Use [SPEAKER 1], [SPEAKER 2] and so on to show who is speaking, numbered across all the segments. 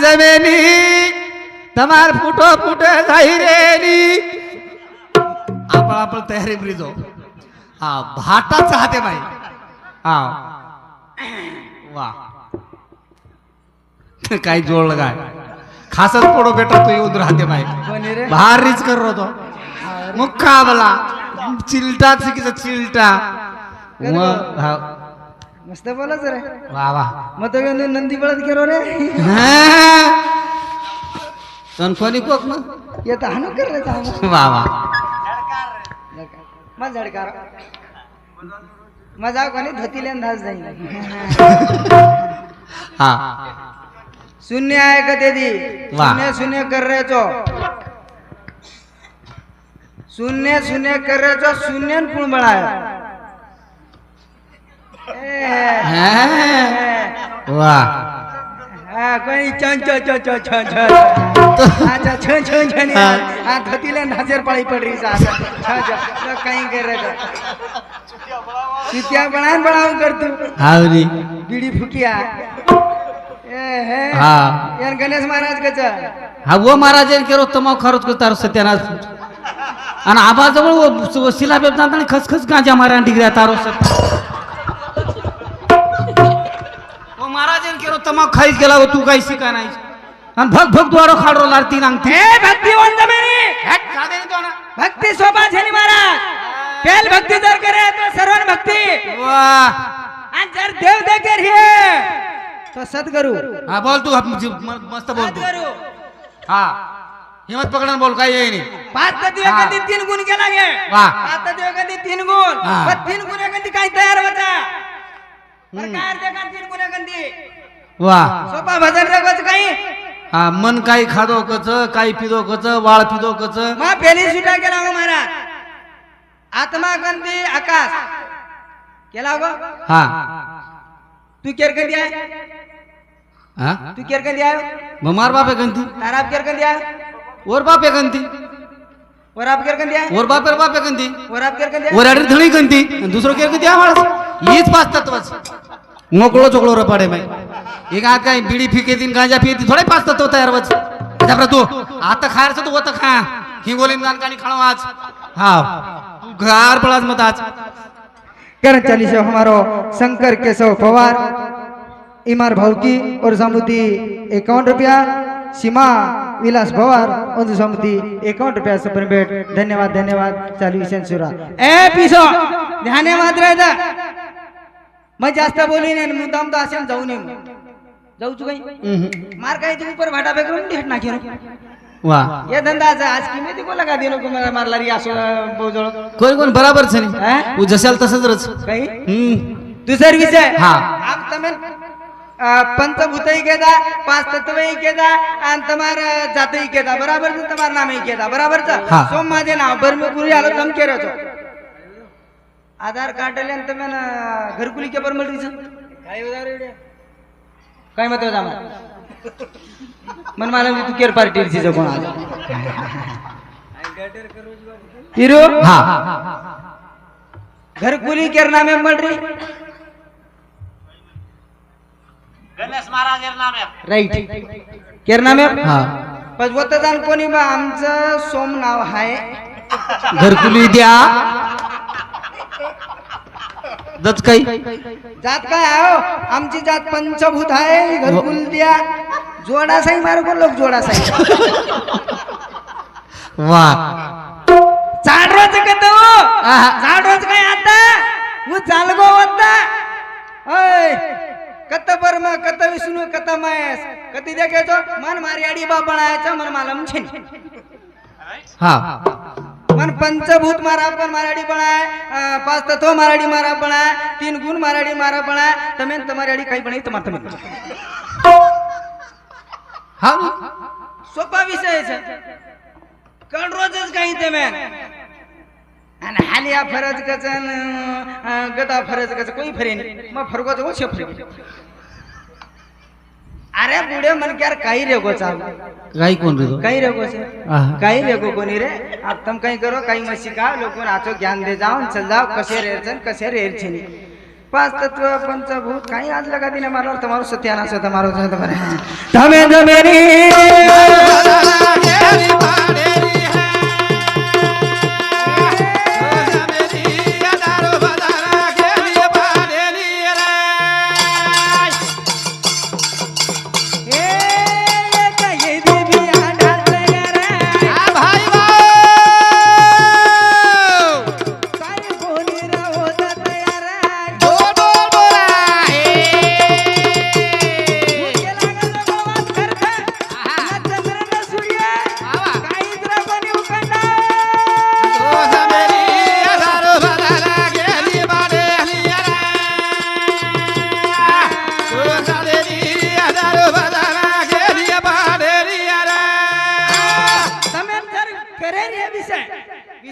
[SPEAKER 1] भजन्यात जमेनी तमार फुटो फुटे जाई रेली आपण आपण तयारी ब्रिजो हा भाटाच हाते बाई. हा. वा. काय जोडलं काय? खासच पडो बेटा तू येऊन राहते बाई. भारीच कर तो मुक्काबला. चिलटा चिकीचा चिलटा. हा.
[SPEAKER 2] मस्त बोलाच रे
[SPEAKER 1] वा वा.
[SPEAKER 2] मग तो घेऊन नंदी बळत गेलो रे.
[SPEAKER 1] तन कोणी कोक मग?
[SPEAKER 2] येत हाणू कर रे.
[SPEAKER 1] वा वा.
[SPEAKER 2] मग झडकार. मजा कोणी धोतीले अंदाज जाईल
[SPEAKER 1] हा.
[SPEAKER 2] शून्य आहे का ते दी. शून्य शून्य कर रे चो शून्य शून्य कर रे चो शून्य न पुण बळाय
[SPEAKER 1] वा
[SPEAKER 2] हा कोणी छन छ छ छ छ छ। अच्छा छन छन छन.
[SPEAKER 1] हा।
[SPEAKER 2] धोतीले नजर पड़ी पड़ रही सा छ छ कहीं कर रे चितिया बनान बनाऊ कर तू।
[SPEAKER 1] हावरी
[SPEAKER 2] बीड़ी फुकिया ए हे।
[SPEAKER 1] हा।
[SPEAKER 2] यार गणेश महाराज कच
[SPEAKER 1] हा वो महाराज केरो तमाव खरच करतार सत्यानाश। आणि आबाजवळ शिला बेब आणि खसखस गांजा मारा डिग्र्या तारो सत ओ महाराज केरो तमाव खाईच गेला हो, तू काही शिका नाही आणि भग भग द्वारो खाडरो लारती नांगती।
[SPEAKER 2] हे भक्ती वंदमेनी
[SPEAKER 1] हॅट, खा दे ना तो ना.
[SPEAKER 2] भक्ती सोबा झाली महाराज। पेल भक्ती जर करे तो सर्वान भक्ती। आणि जर देव देकर हे तो सद्गुरु।
[SPEAKER 1] हा बोल तू मस्त बोल तू। हा। हिम्मत पकडून बोल काय येई नाही।
[SPEAKER 2] पाच
[SPEAKER 1] हा.
[SPEAKER 2] एखादी तीन गुण केला गे. पाच तत्व एखादी तीन गुण। तीन गुण एखादी काय तयार होता। काय तीन गुण एखादी
[SPEAKER 1] वा.
[SPEAKER 2] सोपा भजन रेगोच काही.
[SPEAKER 1] हा मन काही खादो कच काही पिदो कच वाळ पिदो कच.
[SPEAKER 2] मा पेली सुटा केला हो महाराज. आत्मा गंधी आकाश. केला हो
[SPEAKER 1] हा.
[SPEAKER 2] तू केर कधी आहे?
[SPEAKER 1] हा?
[SPEAKER 2] तू केर कधी आहे?
[SPEAKER 1] मग मार बापे गंती
[SPEAKER 2] ताराप केर कधी आहे?
[SPEAKER 1] ओर बापे गंती
[SPEAKER 2] वराप केर कधी आहे?
[SPEAKER 1] ओर बापेर बापे गंती
[SPEAKER 2] वराप केर कधी आहे?
[SPEAKER 1] ओर धणी गंती दुसरं केर किती आवाज हीच पाच तत्वच. मोकळो चोकळो रपाडे बाई. एक आत काय बिडी फिकेतीन दिन गांजा फिकेतीन थोडे पाच तत्व तयार वच. त्याच्या तू. आता खायचं तू होतं खा. हिंगोलीन गान कानी खाणो आज. हा तू घर पळाच मत आज.
[SPEAKER 2] करण चालीसा हमारो शंकर केशव पवार इमार भावकी और समुदी एकावन्न रुपया सीमा विलास पवार और समुदी इक्यावन रुपया सुपर भेट धन्यवाद धन्यवाद. चालू सेंसुरा ए पिसो धन्यवाद रे मग जास्त बोली नाही मुद्दाम तर असेल जाऊ नये जाऊ तू काही. मार काही तू पर भाटा बेकरून भेट ना घेऊन
[SPEAKER 1] वा.
[SPEAKER 2] या धंदाचा आज ते मारला
[SPEAKER 1] कोण कोण? बराबर छे जशाल तसंच रच.
[SPEAKER 2] विषय.
[SPEAKER 1] हा.
[SPEAKER 2] आप तमेल केदा पाच तत्वही केदा आणि तमार जातही केदा. बराबर तमार
[SPEAKER 1] नाम
[SPEAKER 2] केदा. बराबर सोम माझे नाव बरमी पूर्वी आलो तम केरचो आधार कार्ड आल्यानंतर मॅन घरकुली केपर मिळतीच काय उदार काय मत होता मन मला म्हणजे तू केअर पार्टी तिचं कोण हिरो?
[SPEAKER 1] हा.
[SPEAKER 2] घरकुली केर नामे मडरी? गणेश महाराज राईट. केर नामे? पण जाण कोणी आमचं सोम नाव आहे.
[SPEAKER 1] घरकुली द्या. दच काही?
[SPEAKER 2] जात काय आहो? आमची जात पंचभूत आहे घरकुल द्या. जोडा साई मारू कोण लोक जोडा साई
[SPEAKER 1] वा.
[SPEAKER 2] चाड रोज कत
[SPEAKER 1] आहा.
[SPEAKER 2] चाड रोज काय आता? वो चालगो होता. ओय कत बर्म कत विष्णू कत महेश. कती देखेचो मन मारी अडी बा बनायचं मन मालम छिन.
[SPEAKER 1] हा.
[SPEAKER 2] पण पंचभूत मारा पण मराठी पण आहे. पाच तत्व मराठी मारा पण आहे. तीन गुण मराठी मारा पण आहे. तमेन तमाराडी काही पण आहे तुम्हाला तमेन
[SPEAKER 1] हा?
[SPEAKER 2] सोपा विषय कण रोजच काही तमेन आणि हाली या फरज कचन गदा फरज कच कोई फरेन? मग फरगो तो शेफ अरे बुढे मन यार काही रेगो चाल
[SPEAKER 1] काही कोण
[SPEAKER 2] रेगो काही
[SPEAKER 1] रेगो
[SPEAKER 2] काही रेगो कोणी रे। आप तुम काही करो काही मशी का लोकन आचो ज्ञान दे जाऊन चल जाओ कसे रेरचन कसे रेरचन पाच तत्व पंचभूत काही आज लगा दिने मारो तुम्हारो सत्यानाश तुम्हारो तुम्हारे। धमे धमे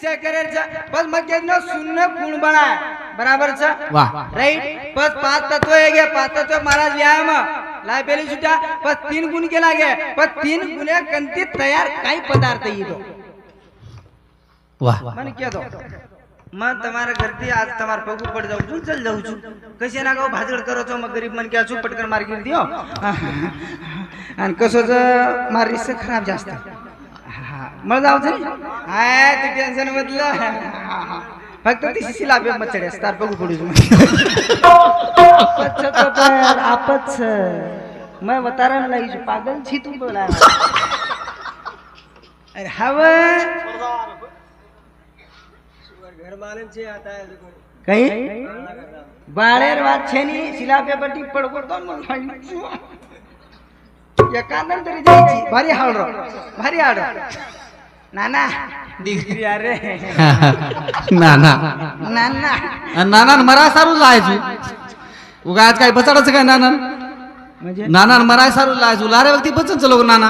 [SPEAKER 2] વિષય કરે છે બસ મગજનો શૂન્ય ગુણ બનાય બરાબર છે
[SPEAKER 1] વાહ
[SPEAKER 2] રાઈટ બસ પાંચ તત્વ હે ગયા પાંચ તત્વ મહારાજ વ્યાયામ લાય પેલી છૂટા બસ तीन गुण के लागे बस तीन गुणे कंती तयार काही पदार्थ ईदो
[SPEAKER 1] વાહ
[SPEAKER 2] મને કહે દો માં તમારા ઘરથી આજ તમારા પગ ઉપર જાઉં છું ચલ જાઉં છું કશે ના કહો ભાજડ કરો છો મેં ગરીબ મને ક્યાં છું પટકન મારી ગઈ દો અને કશો જ મારી રીત ખરાબ જાસ્ત મજા આવશે ને? હા તું ટેન્શન મત લે. ફક્ત તે શીશી લાવ્યો મત ચડે તાર પગું પડ્યું છું. આપત છે મેં વતારા લઈ છું પાગલ છી તું બોલા અરે હવે? કઈ? બાળેર વાત છે ની શિલા પે બટી પડકોડતો એકાંતર તરી જાય છે. ભારી હાડરો ભારી હાડરો
[SPEAKER 1] नाना. डिग्री
[SPEAKER 2] अरे.
[SPEAKER 1] नाना. नाना. नाना मराय सारू लायचू उगा आज काय बचाडायचं काय म्हणजे? नाना
[SPEAKER 2] म्हणजे?
[SPEAKER 1] नाना मराय सारू लायचू लारे वक्ती बचन चलो नाना.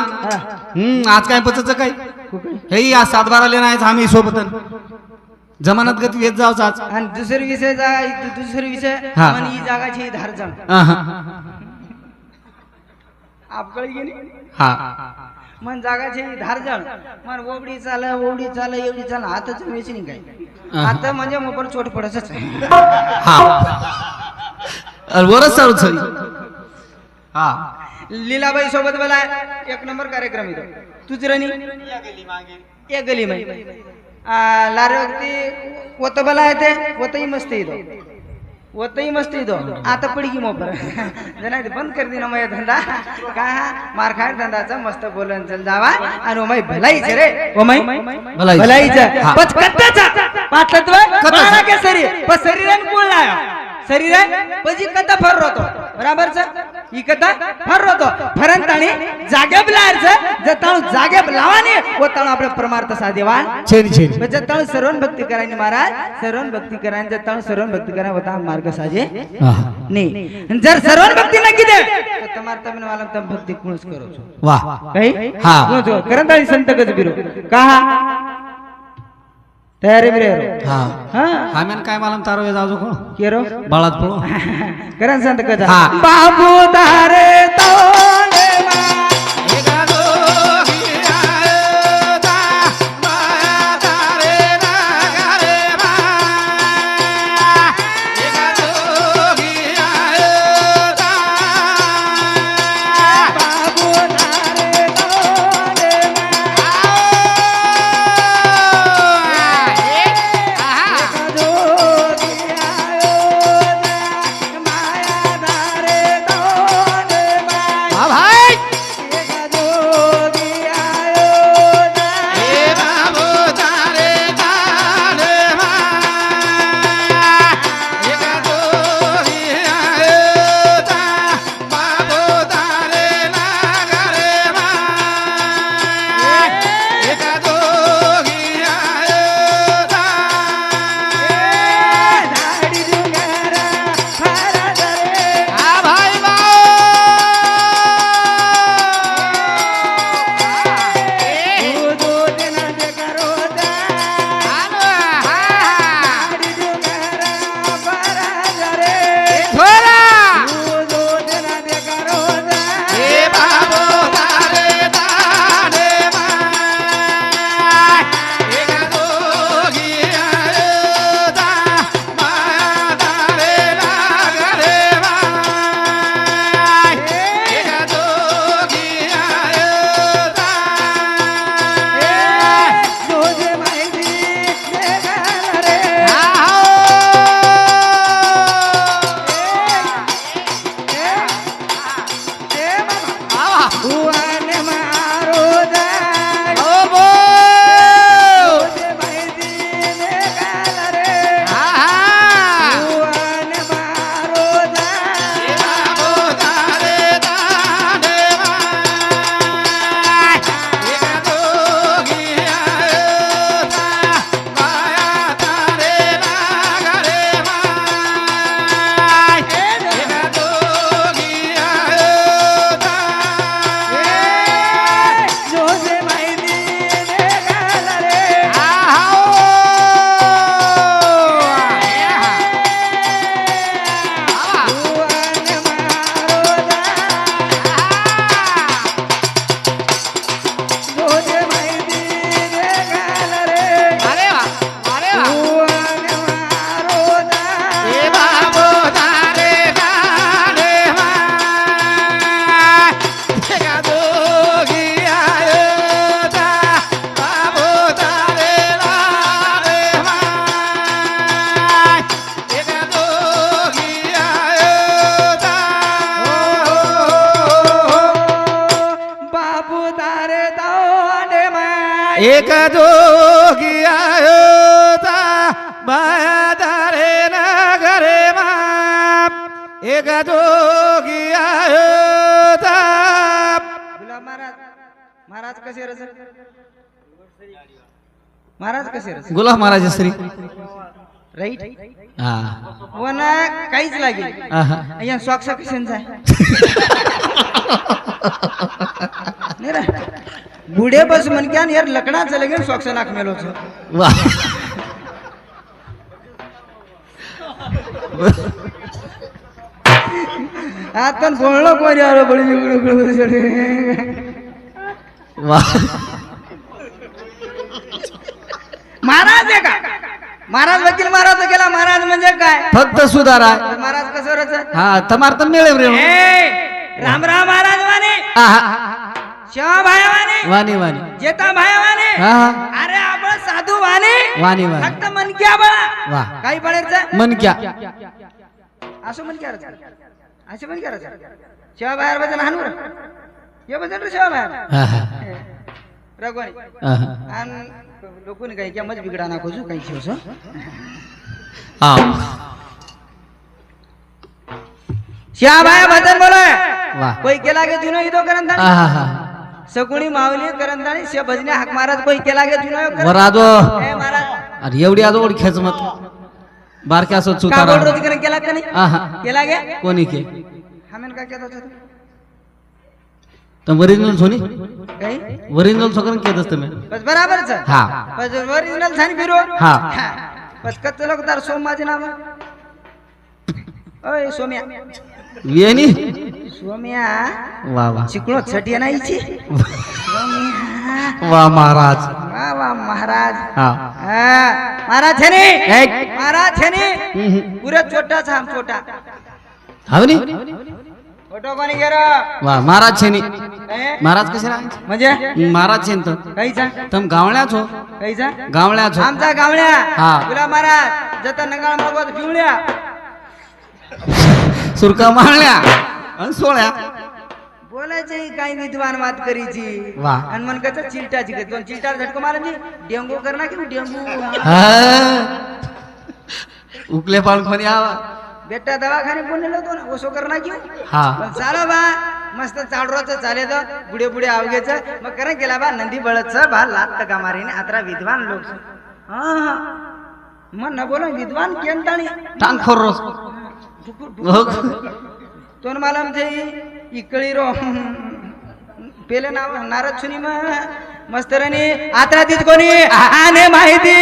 [SPEAKER 1] हम्म आज काय बचायचं काय? हे आज सात बारा सातबाराले नाही आम्ही सोबत जमानत गती येत जाऊच आज.
[SPEAKER 2] आणि दुसरी विषय जागा दुसरी विषय आणि ही जागाची धार
[SPEAKER 1] जाण
[SPEAKER 2] आपकडे
[SPEAKER 1] हा.
[SPEAKER 2] मन जागाची धारजण मन ओबडी चाल ओबडी चाल एवढी चाल हाताच वेची नाही काय. आता म्हणजे मोबाईल चोट पडतच
[SPEAKER 1] हा. अरे वरच सारू हा.
[SPEAKER 2] लीलाबाई सोबत मला एक नंबर कार्यक्रम येतो तुझ रणी एक गली मै लारे वक्ती वत बला येते वतही मस्त येतो ಒತ್ತೈ ಮಸ್ತ್ ಇದು ಆತ ಪಿಡಿಗಿ ಮೊಬ್ಬರ ಜನ ಬಂದ್ ಕರ್ದಿ ನಮ್ಮ धंदा. का? मार खाय धंदाचा मस्त बोलन. चल जावा. आणि ओमाई भलाईच रे. भलाई
[SPEAKER 1] जा
[SPEAKER 2] पच कत्ताचा पाटलत्व कत्ता केसरी. पण शरीरान कुळला शरीरान पजी कत्ता फर राहतो બરાબર છે? ઈ કદા ફરરો તો. ફરન જાગે બલાર છે. જતાણું જાગે બલાવાની ઓતાણું આપણે પરમાર્થ સાધેવાન
[SPEAKER 1] છે છે
[SPEAKER 2] જતાણું સરવન ભક્તિ કરાઈને મહારાજ સર્વન ભક્તિ કરાઈને જતાણું સર્વન ભક્તિ કરાઈને વતા માર્ગ સાજે નહીં. જર સર્વન ભક્તિ ના કીધે તો તમાર તમને વાલમ તમ ભક્તિ પૂર્ણ કરો છો.
[SPEAKER 1] વાહ.
[SPEAKER 2] કઈ?
[SPEAKER 1] હા.
[SPEAKER 2] જો કરંતાળી સંત ગજબીરો કહા. तयारी बिरे
[SPEAKER 1] हा.
[SPEAKER 2] हा?
[SPEAKER 1] आम्ही काय मला तारो जाऊ कोण?
[SPEAKER 2] केरो?
[SPEAKER 1] बाळात पळो.
[SPEAKER 2] करण संत
[SPEAKER 1] हा.
[SPEAKER 2] बाबू तारे तोले Uau! पुतारे ताने माय
[SPEAKER 1] एक जोगी आयोता मायादारे नगरे माप एक जोगी आयोता
[SPEAKER 2] गुलाब महाराज महाराज कसे रस महाराज कसे रस
[SPEAKER 1] गुलाब महाराज श्री
[SPEAKER 2] राईट वन काहीच लागेल. अय्या स्वाक्ष किशनचा नहीं बूढ़े बस मन क्या यार लकड़ा चले गए शौक से
[SPEAKER 1] नाक
[SPEAKER 2] मेलो छो वाह आता बोललो कोण यार बळी इकडे
[SPEAKER 1] वाह
[SPEAKER 2] महाराज आहे का? महाराज वकील महाराज केला महाराज म्हणजे काय?
[SPEAKER 1] फक्त सुधारा.
[SPEAKER 2] महाराज कसं
[SPEAKER 1] हा तमार तर मिळेल रे.
[SPEAKER 2] राम राम महाराज माने
[SPEAKER 1] वाणी वाणी.
[SPEAKER 2] जेता भाया वाने
[SPEAKER 1] हा हा.
[SPEAKER 2] अरे आपण साधू वाने
[SPEAKER 1] वाणी वाणी.
[SPEAKER 2] फक्त मन क्या बळा.
[SPEAKER 1] वा.
[SPEAKER 2] काही पडायचं?
[SPEAKER 1] मन क्या
[SPEAKER 2] असं म्हण क्या असं क्या शिवा बाहेर बदल हानूर ये बदल रे शिवा बाहेर
[SPEAKER 1] हा, हा. आहा.
[SPEAKER 2] आणि लोकोनी काही क्या मज बिगडा ना खोजू काही शिवस
[SPEAKER 1] हा.
[SPEAKER 2] शिवा बाया भजन बोलाय.
[SPEAKER 1] वा.
[SPEAKER 2] कोई केला गे जुनो इदो करंदाणी
[SPEAKER 1] आहा, हा.
[SPEAKER 2] सगुणी माऊली करंदाणी शिव भजने हाक महाराज कोई केला गे जुनो
[SPEAKER 1] वर आजो
[SPEAKER 2] ए महाराज.
[SPEAKER 1] अरे एवढी आजो ओळखेच मत. बारक्या असं
[SPEAKER 2] का
[SPEAKER 1] सुतारा
[SPEAKER 2] बोल रोज केला का नाही?
[SPEAKER 1] आहा.
[SPEAKER 2] केला गे?
[SPEAKER 1] कोणी के?
[SPEAKER 2] हमेन का केला होता?
[SPEAKER 1] तर ओरिजिनल सोनी?
[SPEAKER 2] काही
[SPEAKER 1] ओरिजिनल सोकरन केत असतं मी.
[SPEAKER 2] बस बराबरच
[SPEAKER 1] हा.
[SPEAKER 2] बस ओरिजिनल छान फिरो.
[SPEAKER 1] हा.
[SPEAKER 2] बस कच्च लोक तार सोम माझे नाव ओय सोम्या.
[SPEAKER 1] वेणी
[SPEAKER 2] सोम्या
[SPEAKER 1] वा वा.
[SPEAKER 2] चिकलो छटिया सोम्या
[SPEAKER 1] वा महाराज.
[SPEAKER 2] वा वा महाराज.
[SPEAKER 1] हा.
[SPEAKER 2] हा, महाराज
[SPEAKER 1] ऐक.
[SPEAKER 2] महाराज
[SPEAKER 1] हम्म.
[SPEAKER 2] पुरा छोटा छाम छोटा.
[SPEAKER 1] हावनी?
[SPEAKER 2] फोटो कोणी गेलो
[SPEAKER 1] वा महाराज छेनी? महाराज कसे राहायचे
[SPEAKER 2] म्हणजे
[SPEAKER 1] महाराज छेन तर.
[SPEAKER 2] काहीचा?
[SPEAKER 1] तम गावळ्याच हो.
[SPEAKER 2] काहीचा?
[SPEAKER 1] गावळ्याच हो.
[SPEAKER 2] आमचा गावड्या
[SPEAKER 1] हा.
[SPEAKER 2] तुला महाराज जत नगाळ मगवत पिवळ्या
[SPEAKER 1] सुरका माळल्या आणि सोळ्या.
[SPEAKER 2] बोलायचे काही विद्वान मात करीची.
[SPEAKER 1] वा.
[SPEAKER 2] आणि मन कसं चिलटाची का दोन चिलटार झटको मारायची डेंगू करणार की डेंगू.
[SPEAKER 1] उकले पाळून कोणी आवा.
[SPEAKER 2] बेटा दवाखाने कोण नेलो होतो? ना ओसो करणार की
[SPEAKER 1] हा.
[SPEAKER 2] चालो बा. मस्त चाडरोच चाले तो. पुढे पुढे अवघेच. मग करा केला बा. नंदी बळच बा. लात का मारीने आत्रा विद्वान लोक. हा मग न बोला विद्वान केंटाणी
[SPEAKER 1] टांग खोर हो.
[SPEAKER 2] तो मला म्हणजे इकळी रो पेले नाव नारद सुनी मस्तराने आता आत्रा तीच कोणी? आने माहिती.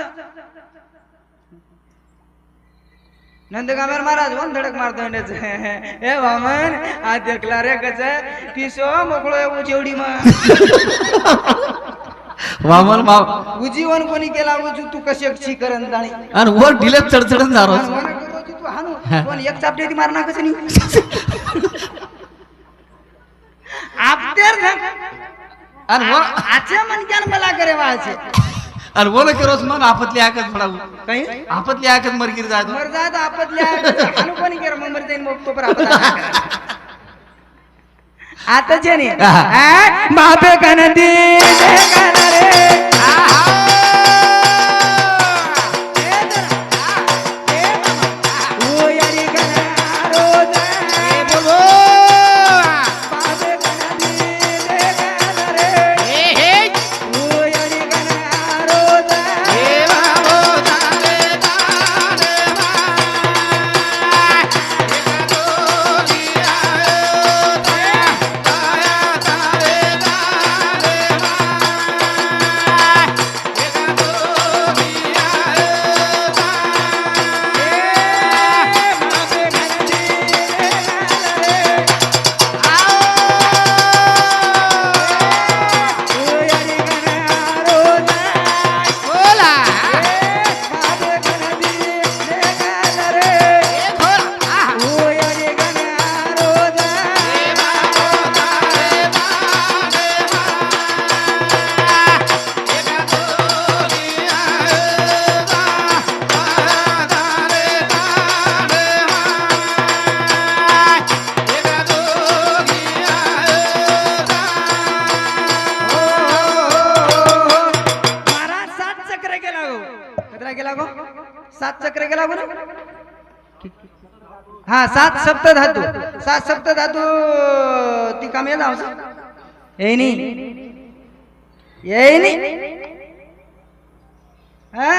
[SPEAKER 2] छांडोच नंदगामेर महाराज वन धडक मारतो. ए वामन आ देखला रे कच पिसो मोकळो उजेवडी मग.
[SPEAKER 1] वामन माव
[SPEAKER 2] उजीवन कोणी केला उजू तू कशी एकची करन ताणी
[SPEAKER 1] आणि वर
[SPEAKER 2] तू पण एक चापटी ती मारना कसं नाही? आपतेर ना.
[SPEAKER 1] आणि वर
[SPEAKER 2] आचे मन क्यान मला करे वाचे.
[SPEAKER 1] आणि बोल की रोज मन आपतली आकत पडावं.
[SPEAKER 2] काही?
[SPEAKER 1] आपतली आकत मरगिरी जायतो
[SPEAKER 2] मर जात आपतल्या कोणी केर मग मर जाईन पर आता जे ने
[SPEAKER 1] आहा.
[SPEAKER 2] बापे कनदी रे हा सात सप्त धातू. सात सप्त धातू. ती काम येत येई नाही येई नाही हा?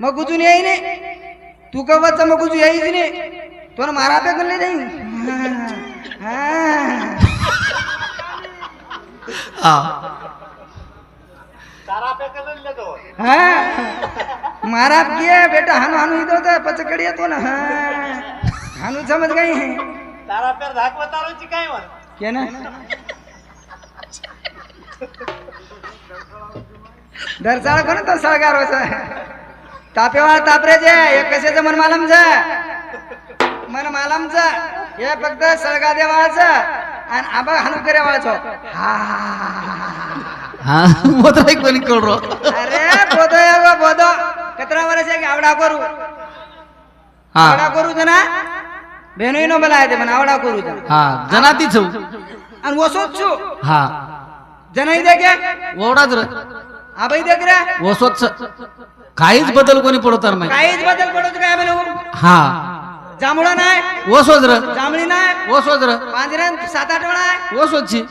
[SPEAKER 2] मग गुजून येई नाही तू कवच मग गुजू येईच नाही. तो मारा पे गल्ले नाही. हा.
[SPEAKER 1] हा.
[SPEAKER 2] हाँ मारा किया बेटा हानू हानू इधर होता पचकड़ी येतो ना हाँ। हानू समझ गई है।
[SPEAKER 3] तारा पेर दाखवता रोची काय म्हण
[SPEAKER 2] क्या ना? दरसाळ कोण तो सळगार होता तापेवाळ तापरे जे हे कशाचं मन मालम मन मालमचं हे फक्त सळगा देवाळाचं आणि आबा हानू करे वाळचो हा
[SPEAKER 1] हा मोत्र कोणी कळरो
[SPEAKER 2] अरे बोधो या गो बोधो कतरा वर्ष आहे की आवडा करू आवडा
[SPEAKER 1] हा
[SPEAKER 2] करू ना बेनोई नो मला आहे आवडा करू दे.
[SPEAKER 1] हा
[SPEAKER 2] आणि वसोत छु
[SPEAKER 1] हा
[SPEAKER 2] जनाई दे गे
[SPEAKER 1] ओवडाच र
[SPEAKER 2] आबाई दे रे
[SPEAKER 1] वसोच काहीच बदल कोणी पडवणार नाही
[SPEAKER 2] काहीच बदल पडतो काय म्हणू
[SPEAKER 1] हा
[SPEAKER 2] जांभळं नाही
[SPEAKER 1] वसोच र
[SPEAKER 2] जांभळी नाही
[SPEAKER 1] वसोच र
[SPEAKER 2] पांजऱ्यान सात आठ वेळा आहे
[SPEAKER 1] वसोची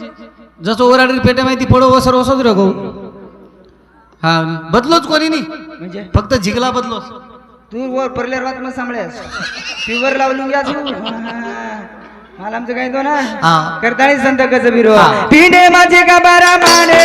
[SPEAKER 1] जसं ओराडी पेटे माहिती पडो वसर वसोच रे गो हा बदलोच कोणी नाही.
[SPEAKER 2] म्हणजे?
[SPEAKER 1] फक्त झिगला बदलोच
[SPEAKER 2] तू वर परलेर वात मग सांभाळेस फिवर लावून घ्या तू. मला आमचं काही तो ना?
[SPEAKER 1] हा.
[SPEAKER 2] करताळी संत कच बिरो
[SPEAKER 1] हा.
[SPEAKER 2] पिंडे माझे का बारा माने